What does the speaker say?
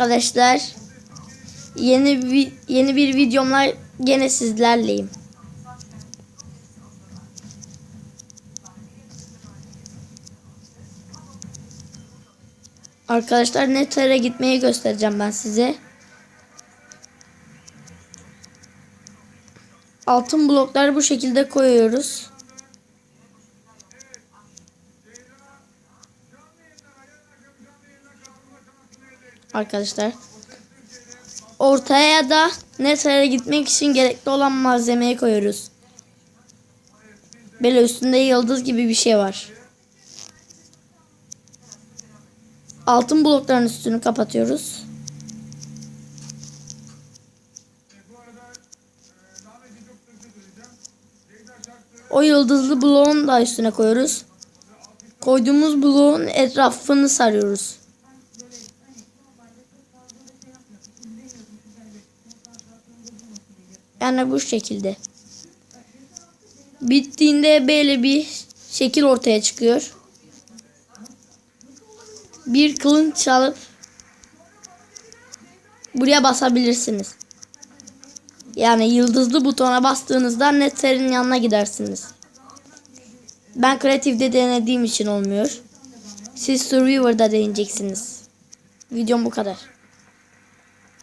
Arkadaşlar yeni bir yeni bir videomla gene sizlerleyim. Arkadaşlar Nether'e gitmeyi göstereceğim ben size. Altın blokları bu şekilde koyuyoruz. Arkadaşlar. Ortaya da Nether'e gitmek için gerekli olan malzemeyi koyuyoruz. Böyle üstünde yıldız gibi bir şey var. Altın blokların üstünü kapatıyoruz. O yıldızlı bloğun da üstüne koyuyoruz. Koyduğumuz bloğun etrafını sarıyoruz. Yani bu şekilde. Bittiğinde böyle bir şekil ortaya çıkıyor. Bir kılınç alıp buraya basabilirsiniz. Yani yıldızlı butona bastığınızda Nether'in yanına gidersiniz. Ben kreatifde denediğim için olmuyor. Siz Survivor'da deneyeceksiniz. Videom bu kadar.